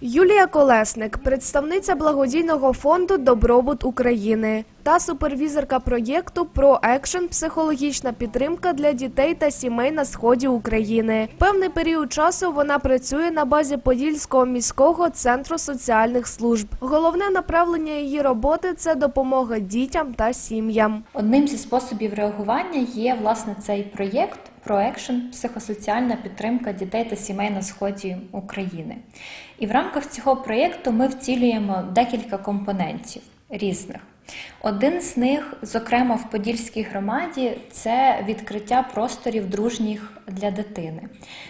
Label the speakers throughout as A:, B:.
A: Юлія Колесник, представниця благодійного фонду Добробут України та супервізорка проєкту про екшен психологічна підтримка для дітей та сімей на сході України. Певний період часу вона працює на базі Подільського міського центру соціальних служб. Головне направлення її роботи це допомога дітям та сім'ям.
B: Одним зі способів реагування є власне цей проєкт ProAction – психосоціальна підтримка дітей та сімей на сході України. І в рамках цього проєкту ми втілюємо декілька компонентів різних. Один з них, зокрема в Подільській громаді, це відкриття просторів дружніх для дитини.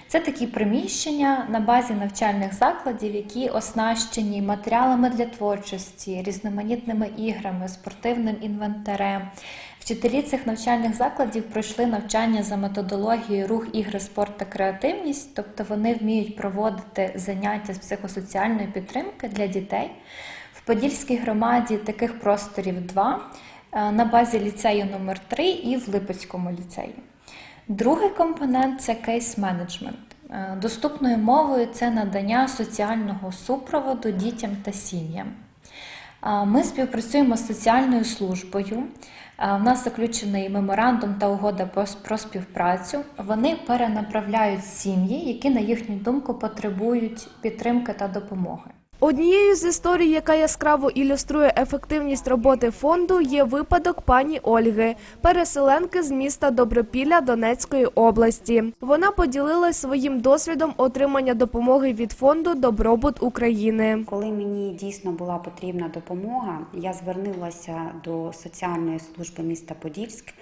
B: Це такі приміщення на базі навчальних закладів, які оснащені матеріалами для творчості, різноманітними іграми, спортивним інвентарем. Вчителі цих навчальних закладів пройшли навчання за методологією рух, ігри, спорт та креативність, тобто вони вміють проводити заняття з психосоціальної підтримки для дітей. Подільській громаді таких просторів два е, на базі ліцею номер 3 і в Липецькому ліцеї. Другий компонент це кейс-менеджмент. Е, Доступною мовою це надання соціального супроводу дітям та сім'ям. Ми співпрацюємо з соціальною службою. В нас заключений меморандум та угода про співпрацю. Вони перенаправляють сім'ї, які, на їхню думку, потребують підтримки та допомоги.
A: Однією з історій, яка яскраво ілюструє ефективність роботи фонду, є випадок пані Ольги, переселенки з міста Добропілля Донецької області. Вона поділилась своїм досвідом отримання допомоги від фонду Добробут України.
C: Коли мені дійсно була потрібна допомога, я звернулася до соціальної служби міста Подільськ,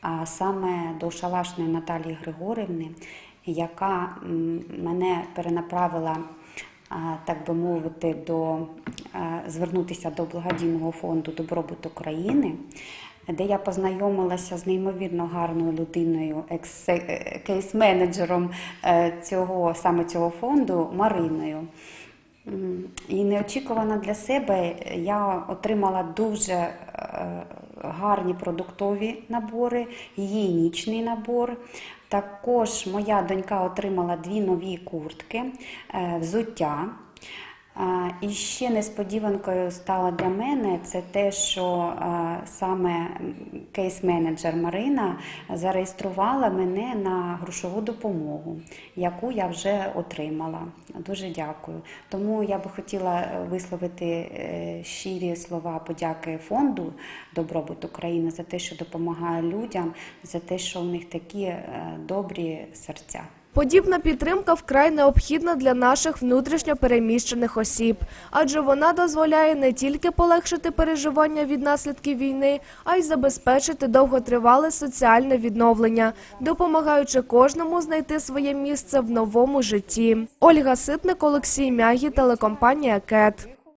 C: а саме до шалашної Наталії Григорівни, яка мене перенаправила, так би мовити, до звернутися до благодійного фонду Добробут України. Де я познайомилася з неймовірно гарною людиною, е, кейс-менеджером е, цього саме цього фонду Мариною. І неочікувано для себе я отримала дуже е, гарні продуктові набори, гігієнічний набор. Також моя донька отримала дві нові куртки, е, взуття. І ще несподіванкою стало для мене це те, що саме кейс-менеджер Марина зареєструвала мене на грошову допомогу, яку я вже отримала. Дуже дякую. Тому я би хотіла е, висловити е, щирі слова подяки фонду Добробут України за те, що допомагає людям, за те, що у них такі е, добрі серця.
A: Подібна підтримка вкрай необхідна для наших внутрішньо переміщених осіб, адже вона дозволяє не тільки полегшити переживання від наслідків війни, а й забезпечити довготривале соціальне відновлення, допомагаючи кожному знайти своє місце в новому житті. Ольга Ситник, Олексій Мягі, телекомпанія КЕТ.